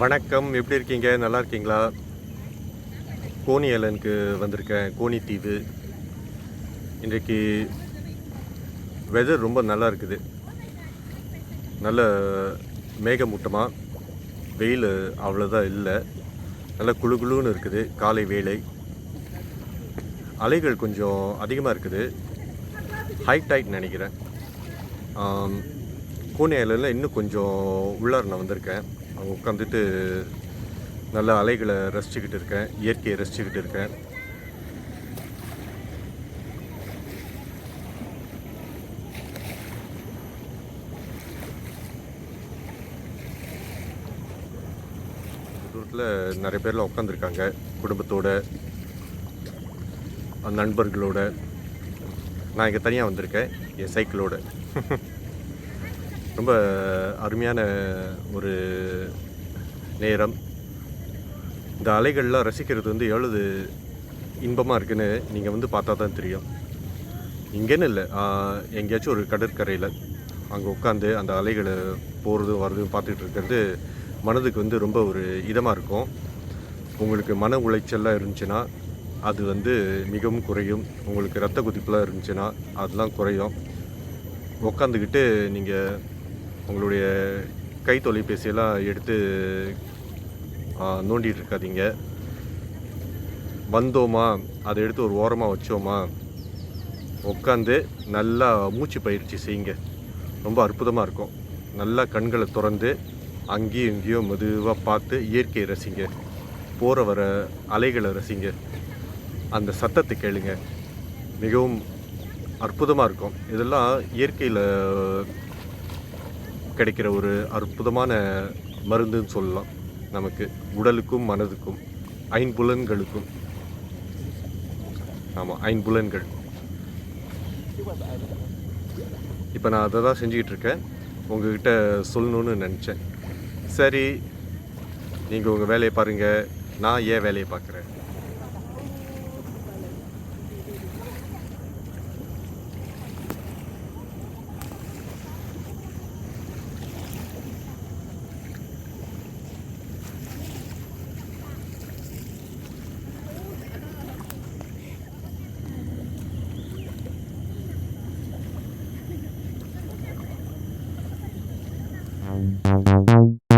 வணக்கம். எப்படி இருக்கீங்க? நல்லா இருக்கீங்களா? கோனி ஐலனுக்கு வந்திருக்கேன். கோனித்தீவு இன்றைக்கு வெதர் ரொம்ப நல்லா இருக்குது. நல்ல மேகமூட்டமாக வெயில் அவ்வளோதான் இல்லை. நல்ல குளு குளுன்னு இருக்குது. காலை வேலை அலைகள் கொஞ்சம் அதிகமாக இருக்குது. ஹை டைட் நினைக்கிறேன். ஆம், கோனி இன்னும் கொஞ்சம் உள்ளார நான் வந்திருக்கேன். அங்கே உட்காந்துட்டு நல்ல அலைகளை ரசிச்சுக்கிட்டு இருக்கேன் இயற்கையை ரசிச்சுக்கிட்டு இருக்கேன். தூரத்தில் நிறைய பேர்லாம் உட்காந்துருக்காங்க குடும்பத்தோட நண்பர்களோட. நான் இங்கே தனியாக வந்திருக்கேன் என் சைக்கிளோட ரொம்ப அருமையான ஒரு நேரம். இந்த அலைகள்லாம் ரசிக்கிறது வந்து எவ்வளவு இன்பமாக இருக்குன்னு நீங்கள் வந்து பார்த்தா தான் தெரியும். இங்கேன்னு இல்லை. எங்கேயாச்சும் ஒரு கடற்கரையில் அங்கே உட்காந்து அந்த அலைகளை போகிறதும் வர்றதும் பார்த்துட்டு இருக்கிறது மனதுக்கு வந்து ரொம்ப ஒரு இதமாக இருக்கும். உங்களுக்கு மன உளைச்சல்லாம் இருந்துச்சுன்னா அது வந்து மிகவும் குறையும். உங்களுக்கு ரத்த கொதிப்புலாம் இருந்துச்சுன்னா அதெல்லாம் குறையும். உக்காந்துக்கிட்டு நீங்கள் உங்களுடைய கை தொலைபேசியெல்லாம் எடுத்து நோண்டிகிட்டு இருக்காதீங்க வந்தோமா? அதை எடுத்து ஒரு ஓரமாக வச்சோமா? உட்காந்து நல்லா மூச்சு பயிற்சி செய்யுங்க. ரொம்ப அற்புதமாக இருக்கும். நல்லா கண்களை திறந்து அங்கேயும் இங்கேயும் மெதுவாக பார்த்து இயற்கையை ரசிங்க. போகிற வர அலைகளை ரசிங்க. அந்த சத்தத்தை கேளுங்க. மிகவும் அற்புதமாக இருக்கும். இதெல்லாம் இயற்கையில் கிடைக்கிற ஒரு அற்புதமான மருந்துன்னு சொல்லலாம். நமக்கு உடலுக்கும் மனதுக்கும் ஐம்புலன்களுக்கும். ஆமாம் ஐம்புலன்கள். இப்போ நான் அதை தான் செஞ்சுக்கிட்டு இருக்கேன். உங்ககிட்ட சொல்லணும்னு நினச்சேன். சரி நீங்கள் உங்கள் வேலையை பாருங்கள் நான் ஏன் வேலையை பார்க்குறேன்? あっ。